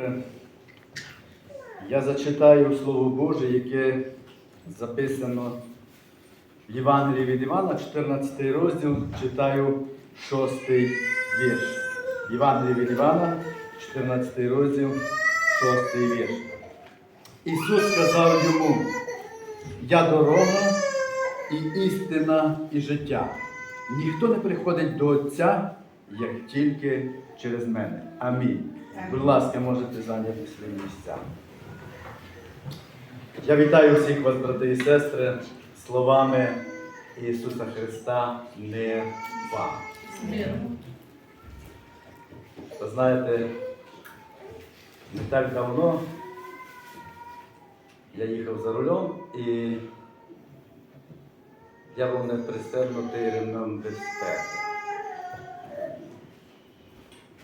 Добре. Я зачитаю Слово Боже, яке записано в Євангелії від Івана, 14 розділ, читаю 6 вірш. Євангелії від Івана, 14 розділ, 6 вірш. Ісус сказав йому, я дорога і істина, і життя. Ніхто не приходить до Отця, як тільки через мене. Амінь. Будь ласка, можете зайняти свої місця. Я вітаю всіх вас, брати і сестри, словами Ісуса Христа не вам. Ви знаєте, не так давно я їхав за рулем і я був не пристебнутий ремнем безпеки.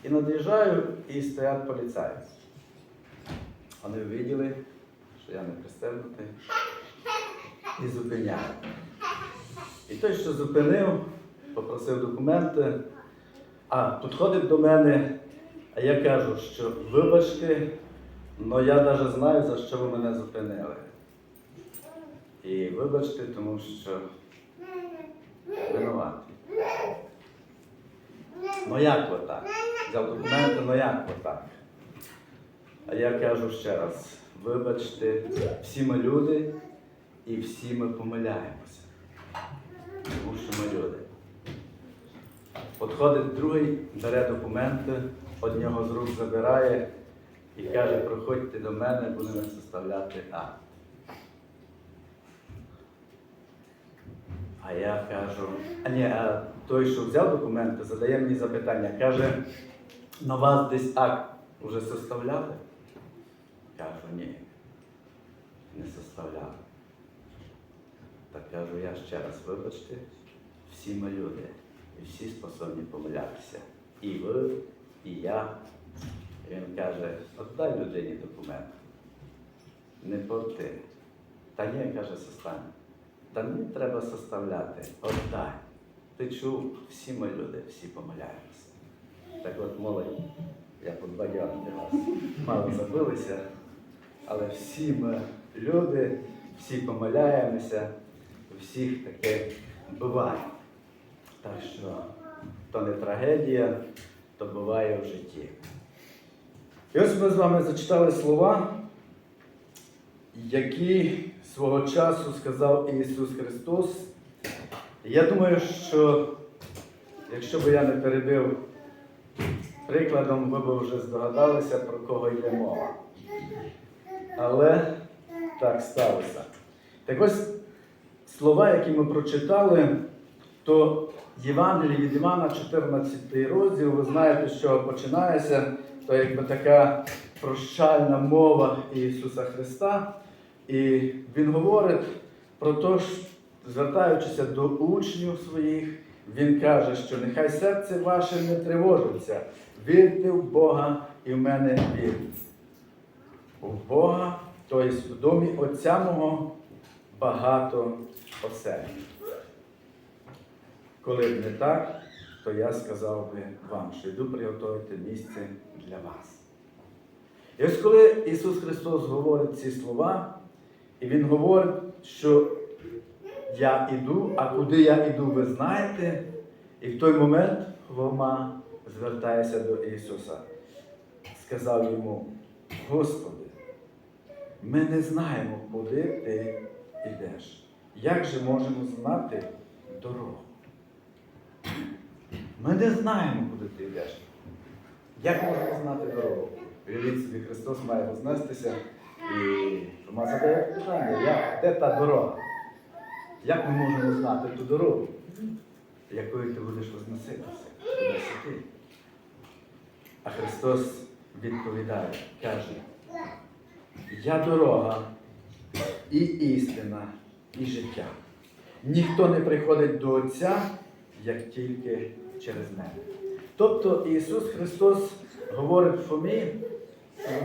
І над'їжджаю, і стоять поліцаї. Вони виділи, що я не пристебнутий, і зупиняють. І той, що зупинив, попросив документи, а підходить до мене, а я кажу, що вибачте, але я навіть знаю, за що ви мене зупинили. І вибачте, тому що винуватий. Ну як ви так? Взяв документи, ну як ви так? А я кажу ще раз, вибачте, всі ми люди і всі ми помиляємося. Тому що ми люди. Подходить другий, бере документи, од нього з рук забирає і каже, проходьте до мене, будемо составляти акт. А я кажу, а ні, а той, що взяв документи, задає мені запитання, каже, на вас десь акт вже составляли? Кажу, ні, не составляли. Так кажу, я ще раз вибачте, всі ми люди, і всі способні помилятися. І ви, і я. Він каже, отдай людині документ. Не порти. Та ні, каже, состань. Та не треба составляти. Отдай. Ти чув, всі ми люди, всі помиляємося. Так от молодь, я подбадяв для вас. Мало забилися, але всі ми люди, всі помиляємося, у всіх таке буває. Так що то не трагедія, то буває в житті. І ось ми з вами зачитали слова, які свого часу сказав Ісус Христос. Я думаю, що якщо б я не перебив прикладом, ви б вже здогадалися, про кого йде мова. Але так сталося. Так ось слова, які ми прочитали, то Євангеліє від Івана, 14 розділ, ви знаєте, що починається, то якби така прощальна мова Ісуса Христа. І Він говорить про те, звертаючися до учнів своїх, Він каже, що нехай серце ваше не тривожиться, вірте в Бога і в мене вірте. У Бога, тобто в домі Отця мого багато осель. Коли б не так, то я сказав би вам, що йду приготувати місце для вас. І ось коли Ісус Христос говорить ці слова, і Він говорить, що я іду, а куди я іду, ви знаєте, і в той момент Хома звертається до Ісуса, сказав йому, Господи, ми не знаємо, куди ти йдеш. Як же можемо знати дорогу? Ми не знаємо, куди ти йдеш. Як можемо знати дорогу? Уявіть собі, Христос має вознестися і Тома задає питання, де та дорога? Як ми можемо знати ту дорогу, якою ти будеш возноситися? Куди ти? А Христос відповідає, каже, я дорога і істина, і життя. Ніхто не приходить до Отця, як тільки через мене. Тобто Ісус Христос говорить Фомі,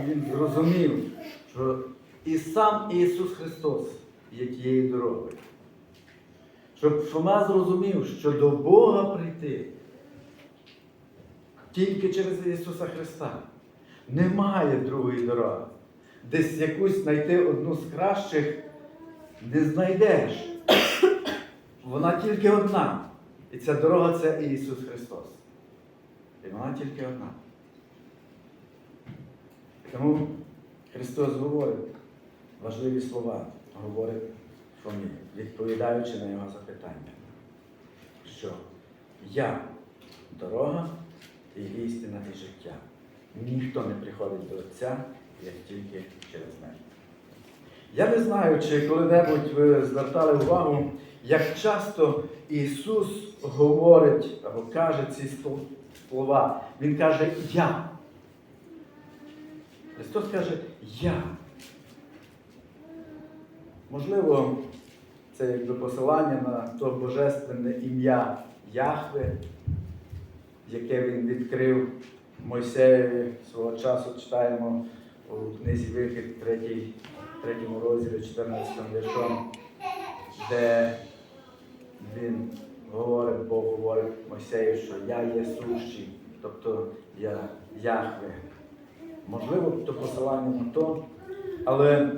Він зрозумів, що і сам Ісус Христос є тією дорогою. Щоб Фома зрозумів, що до Бога прийти тільки через Ісуса Христа. Немає другої дороги. Десь якусь знайти одну з кращих не знайдеш. Вона тільки одна. І ця дорога це Ісус Христос. І вона тільки одна. Тому Христос говорить важливі слова, говорить Фомі, відповідаючи на його запитання, що я дорога і істина і життя. Ніхто не приходить до Отця, як тільки через мене. Я не знаю, чи коли-небудь ви звертали увагу, як часто Ісус говорить або каже ці слова. Він каже Я. Христос каже Я. Можливо, це якби посилання на то божественне ім'я Яхве, яке він відкрив Мойсеєві свого часу читаємо у книзі Вихід 3, 3 розділі 14 віршом, де він говорить, Бог говорить Мойсею, що я є сущий, тобто я Яхве. Можливо, то посилання на то, але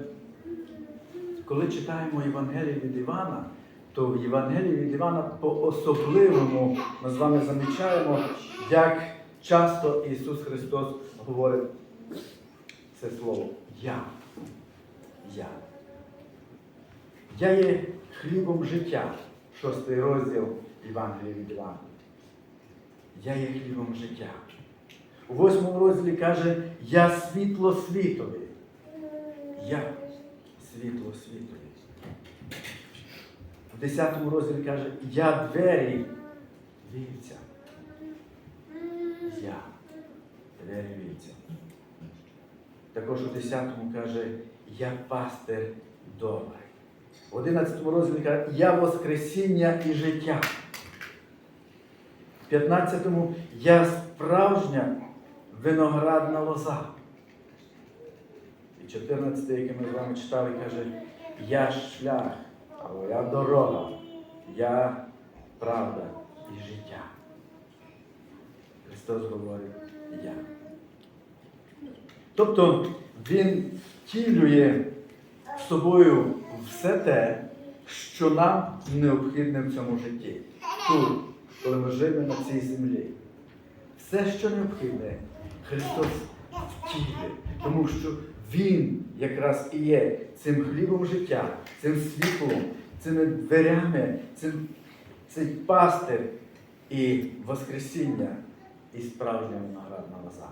коли читаємо Євангеліє від Івана, то в Євангелії від Івана по-особливому ми з вами замічаємо, як часто Ісус Христос говорить це слово Я. Я. Я є хлібом життя, шостий розділ Євангелія від Івана. Я є хлібом життя. У восьмому розділі каже, я світло світові. Я світло світові. В 10 розділі каже, я двері вівця. Я двері вівця. Також у 10-му каже, я пастир добрий. В 11 розділі каже, я Воскресіння і життя. В 15-му я справжня виноградна лоза. І 14, який ми з вами читали, каже, я шлях, або я дорога, я правда і життя. Христос говорить я. Тобто Він втілює собою все те, що нам необхідне в цьому житті. Тут, коли ми живемо на цій землі. Все, що необхідне, Христос втілює, тому що Він якраз і є цим хлібом життя, цим світлом, цими дверями, цим, цей пастир і Воскресіння, і справжня виноградна лоза,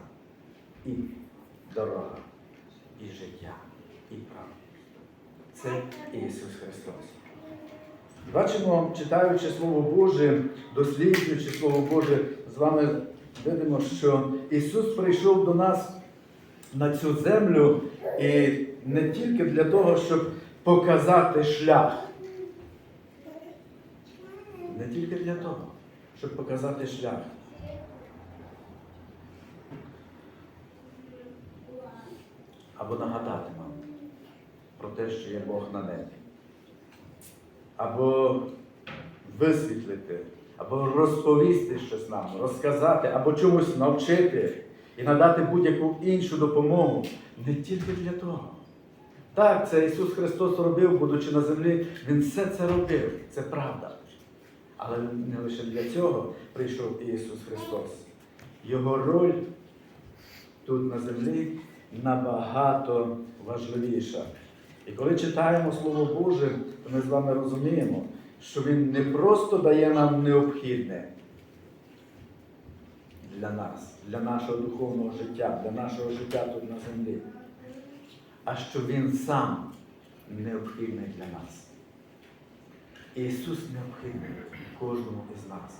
і дорога, і життя, і правда. Це Ісус Христос. Бачимо, читаючи Слово Боже, досліджуючи Слово Боже, з вами видимо, що Ісус прийшов до нас на цю землю і не тільки для того, щоб показати шлях. Не тільки для того, щоб показати шлях. Або нагадати нам про те, що є Бог на небі. Або висвітлити, або розповісти щось нам, розказати, або чомусь навчити і надати будь-яку іншу допомогу не тільки для того. Так, це Ісус Христос робив, будучи на землі, Він все це робив, це правда. Але не лише для цього прийшов Ісус Христос. Його роль тут на землі набагато важливіша. І коли читаємо Слово Боже, то ми з вами розуміємо, що Він не просто дає нам необхідне для нас, для нашого духовного життя, для нашого життя тут на землі, а що Він сам необхідний для нас. Ісус необхідний кожному із нас.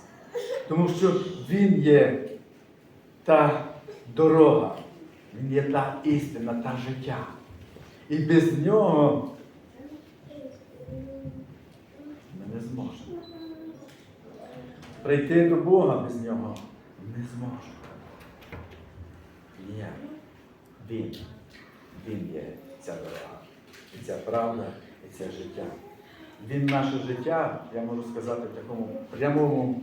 Тому що Він є та дорога, Він є та істина, та життя. І без нього ми не зможемо. Прийти до Бога без нього не зможемо. Ніяк. Він. Він є ця дорога. І ця правда, і це життя. Він наше життя, я можу сказати, в такому прямому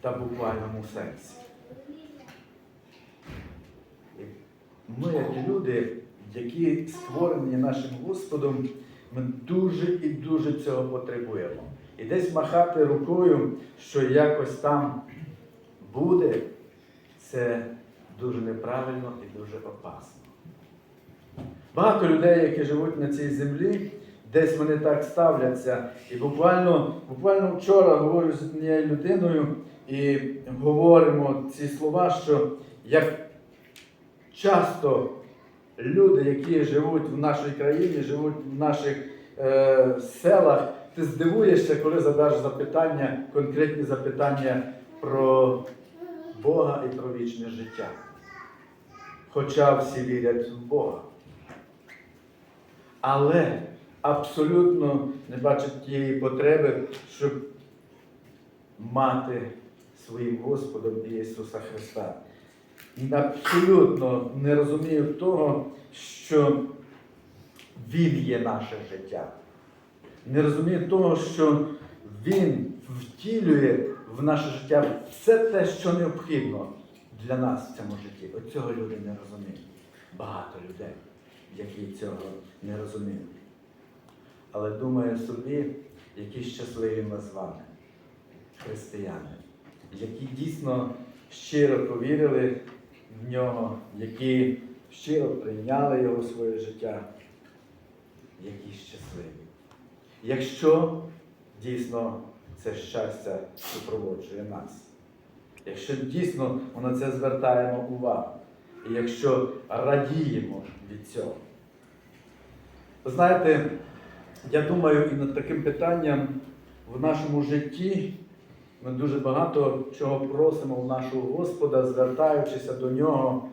та буквальному сенсі. І ми, як люди, які створені нашим Господом, ми дуже і дуже цього потребуємо. І десь махати рукою, що якось там буде, це дуже неправильно і дуже опасно. Багато людей, які живуть на цій землі, десь вони так ставляться. І буквально, буквально вчора говорю з однією людиною і говоримо ці слова, що як часто люди, які живуть в нашій країні, живуть в наших е, селах, ти здивуєшся, коли задаш запитання, конкретні запитання про Бога і про вічне життя. Хоча всі вірять в Бога. Але абсолютно не бачать тієї потреби, щоб мати своїм Господом Ісуса Христа. І абсолютно не розуміють того, що Він є наше життя. Не розуміють того, що Він втілює в наше життя все те, що необхідно для нас в цьому житті. От цього люди не розуміють. Багато людей, які цього не розуміють. Але думаю собі, які щасливі ми з вами, християни, які дійсно щиро повірили в нього, які щиро прийняли його в своє життя, які щасливі. Якщо дійсно це щастя супроводжує нас, якщо дійсно ми на це звертаємо увагу, і якщо радіємо від цього. Знаєте, я думаю, і над таким питанням в нашому житті ми дуже багато чого просимо у нашого Господа, звертаючися до нього,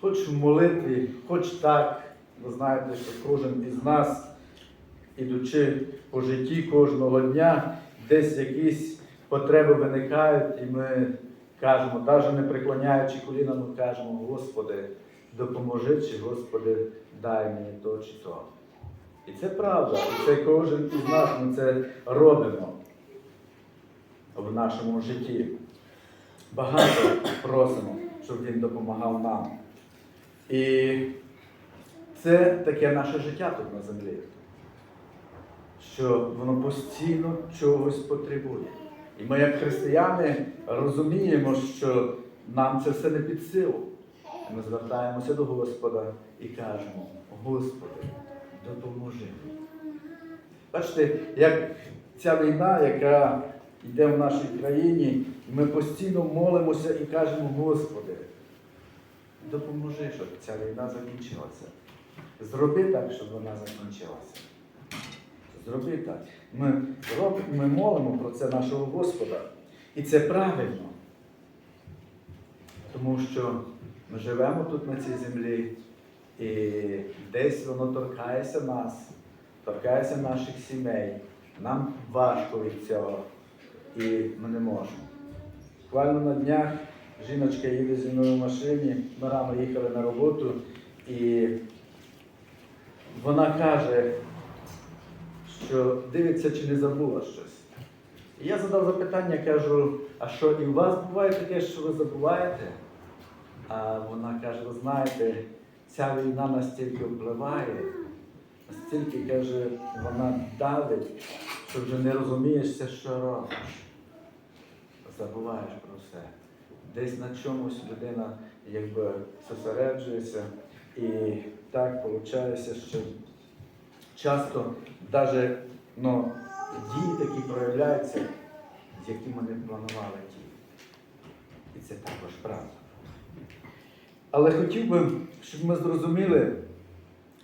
хоч в молитві, хоч так. Ви знаєте, що кожен із нас, ідучи по житті кожного дня, десь якісь потреби виникають, і ми кажемо, навіть не преклоняючи коліна, ми кажемо, Господи, допоможи, чи Господи, дай мені то чи то. І це правда, і це кожен із нас ми це робимо в нашому житті. Багато просимо, щоб Він допомагав нам. І це таке наше життя тут на землі, що воно постійно чогось потребує. І ми, як християни, розуміємо, що нам це все не під силу. Ми звертаємося до Господа і кажемо, Господи, допоможи. Бачите, як ця війна, яка йде в нашій країні, ми постійно молимося і кажемо, Господи, допоможи, щоб ця війна закінчилася. Зроби так, щоб вона закінчилася. Зроби так. Ми, роб- ми молимо про це нашого Господа. І це правильно. Тому що ми живемо тут на цій землі, і десь воно торкається нас, торкається наших сімей. Нам важко від цього, і ми не можемо. Буквально на днях жіночка їде зі мною в машині, ми рано їхали на роботу, і вона каже, що дивиться, чи не забула щось. І я задав запитання, кажу, а що і у вас буває таке, що ви забуваєте? А вона каже, ви знаєте, ця війна настільки впливає, настільки каже, вона давить, що вже не розумієшся, що робиш. Забуваєш про все. Десь на чомусь людина якби зосереджується, і так виходить, що часто навіть ну, дії такі проявляються, які ми не планували дії. І це також правда. Але хотів би, щоб ми зрозуміли,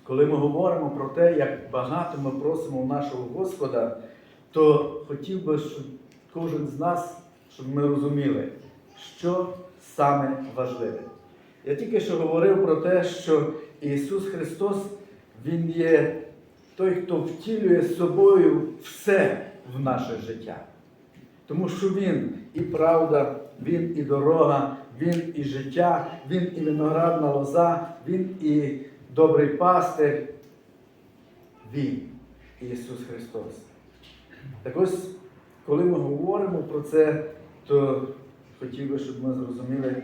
коли ми говоримо про те, як багато ми просимо у нашого Господа, то хотів би, щоб кожен з нас, щоб ми розуміли, що саме важливе. Я тільки що говорив про те, що Ісус Христос, Він є той, хто втілює собою все в наше життя. Тому що Він і правда, Він і дорога, Він і життя, Він і виноградна лоза, Він і добрий пастир. Він Ісус Христос. Так ось, коли ми говоримо про це, то хотів би, щоб ми зрозуміли,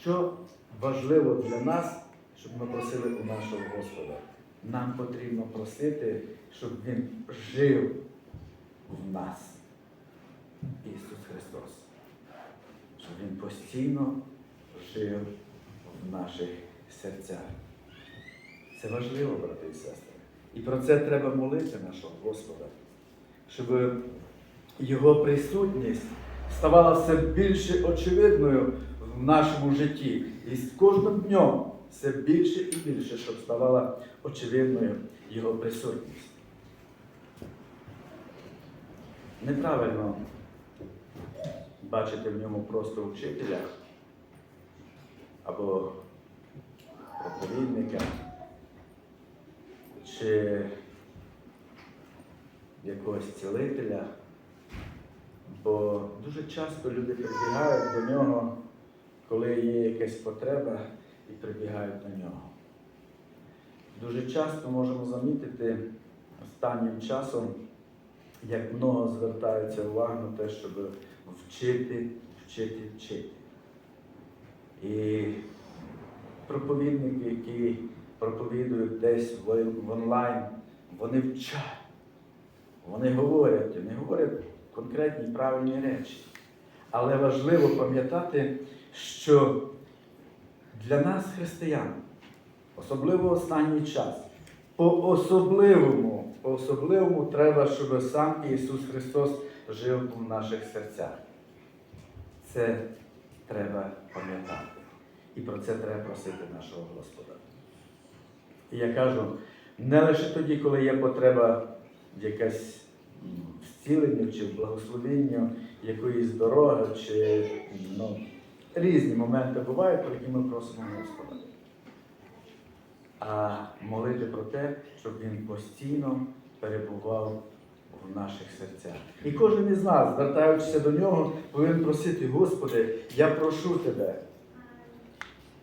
Що важливо для нас, щоб ми просили у нашого Господа? Нам потрібно просити, щоб Він жив в нас. Ісус Христос. Щоб Він постійно жив в наших серцях. Це важливо, брати і сестри. І про це треба молити нашого Господа, щоб Його присутність ставала все більше очевидною в нашому житті. І з кожним днем все більше і більше, щоб ставала очевидною Його присутність. Неправильно бачити в ньому просто вчителя або проповідника чи якогось цілителя, бо дуже часто люди прибігають до нього, коли є якась потреба, і прибігають до нього. Дуже часто можемо замітити останнім часом, як много звертається увага на те, щоб вчити, вчити, вчити. І проповідники, які проповідують десь в онлайн, вони вчать, вони говорять, вони говорять конкретні правильні речі. Але важливо пам'ятати, що для нас, християн, особливо останній час, по-особливому, по-особливому треба, щоб сам Ісус Христос жив у наших серцях. Це треба пам'ятати. І про це треба просити нашого Господа. І я кажу, не лише тоді, коли є потреба в якась м, чи в благословенні якоїсь дороги, чи ну, різні моменти бувають, про які ми просимо Господа. А молити про те, щоб він постійно перебував в наших серцях. І кожен із нас, звертаючися до нього, повинен просити, Господи, я прошу тебе.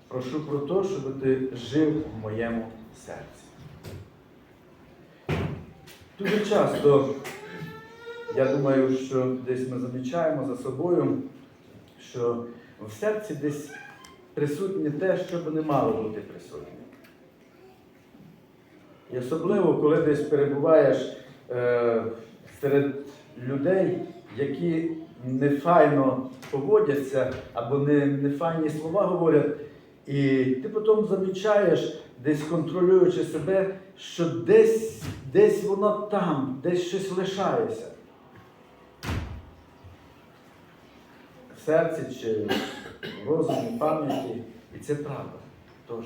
Прошу про те, щоб ти жив в моєму серці. Дуже часто, я думаю, що десь ми замічаємо за собою, що в серці десь присутнє те, що б не мало бути присутнє. І особливо, коли десь перебуваєш е, серед людей, які нефайно поводяться або не, нефайні слова говорять, і ти потім замічаєш, десь контролюючи себе, що десь, десь воно там, десь щось лишається. В серці чи розумі, пам'яті. І це правда теж.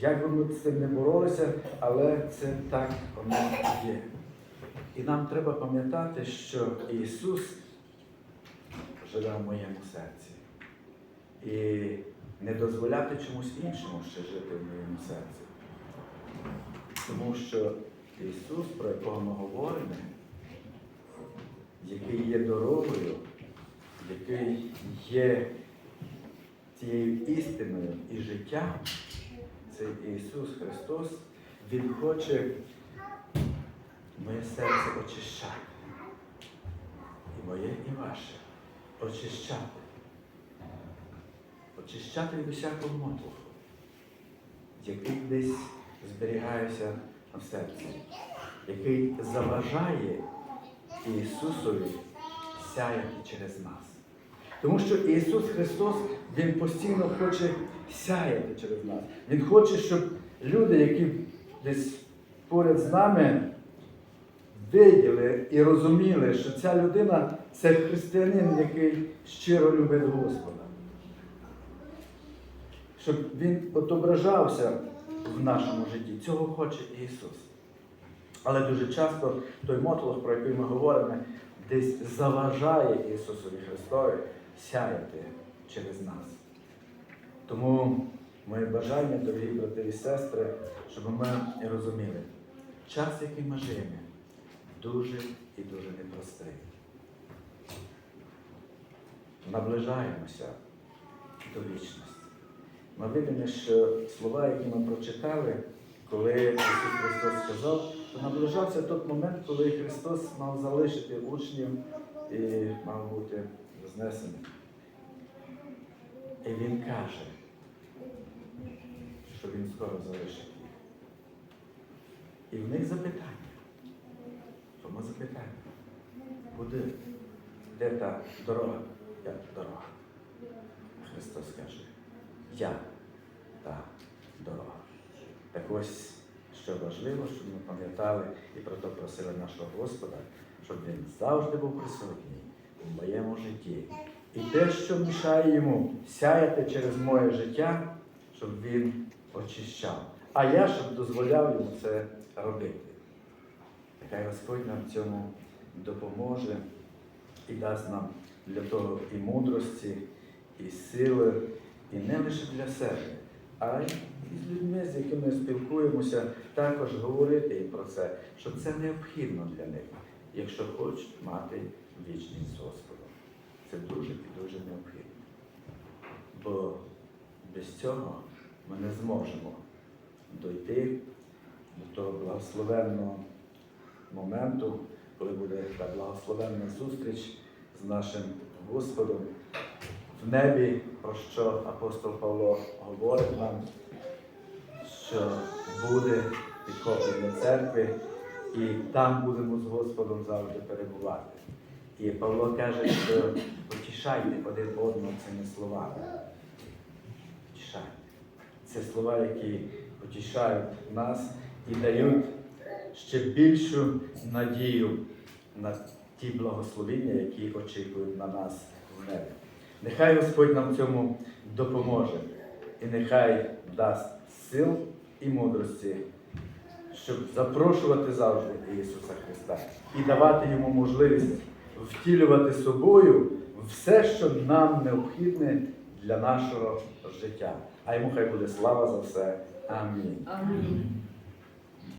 Як би ми з цим не боролися, але це так воно є. І нам треба пам'ятати, що Ісус живе в моєму серці. І не дозволяти чомусь іншому ще жити в моєму серці. Тому що Ісус, про якого ми говоримо, який є дорогою, який є тією істиною і життям, це Ісус Христос, Він хоче моє серце очищати. І моє, і ваше. Очищати. Очищати від усякого мотлуху, який десь зберігається в серці, який заважає Ісусові сяяти через нас. Тому що Ісус Христос, Він постійно хоче сяяти через нас. Він хоче, щоб люди, які десь поряд з нами, виділи і розуміли, що ця людина це християнин, який щиро любить Господа. Щоб він отображався в нашому житті. Цього хоче Ісус. Але дуже часто той мотлох, про який ми говоримо, десь заважає Ісусові Христові сяяти через нас. Тому моє бажання, дорогі брати і сестри, щоб ми розуміли, час, який ми живемо, дуже і дуже непростий. Наближаємося до вічності. Ми видимо, що слова, які ми прочитали, коли Ісус Христос сказав, що наближався той момент, коли Христос мав залишити учнів і мав бути знесений. І Він каже, що Він скоро залишить їх. І в них запитання. Тому запитання. Куди? Де та дорога? Як дорога? Христос каже, я та дорога. Так ось, що важливо, щоб ми пам'ятали і про то просили нашого Господа, щоб він завжди був присутній у моєму житті. І те, що мішає йому сяяти через моє життя, щоб він очищав. А я щоб дозволяв йому це робити. Нехай Господь нам в цьому допоможе і дасть нам для того і мудрості, і сили, і не лише для себе, а й з людьми, з якими спілкуємося, також говорити їм про це, що це необхідно для них, якщо хочуть мати вічність Господом. Це дуже і дуже необхідно. Бо без цього ми не зможемо дойти до того благословенного моменту, коли буде та благословенна зустріч з нашим Господом в небі, про що апостол Павло говорить нам, що буде підхоплення церкви, і там будемо з Господом завжди перебувати. І Павло каже, що потішайте один одного цими словами. Потішайте. Це слова, які потішають нас і дають ще більшу надію на ті благословіння, які очікують на нас в небі. Нехай Господь нам цьому допоможе, і нехай дасть сил і мудрості, щоб запрошувати завжди Ісуса Христа і давати Йому можливість втілювати собою все, що нам необхідне для нашого життя. А йому хай буде слава за все. Амінь. Амінь.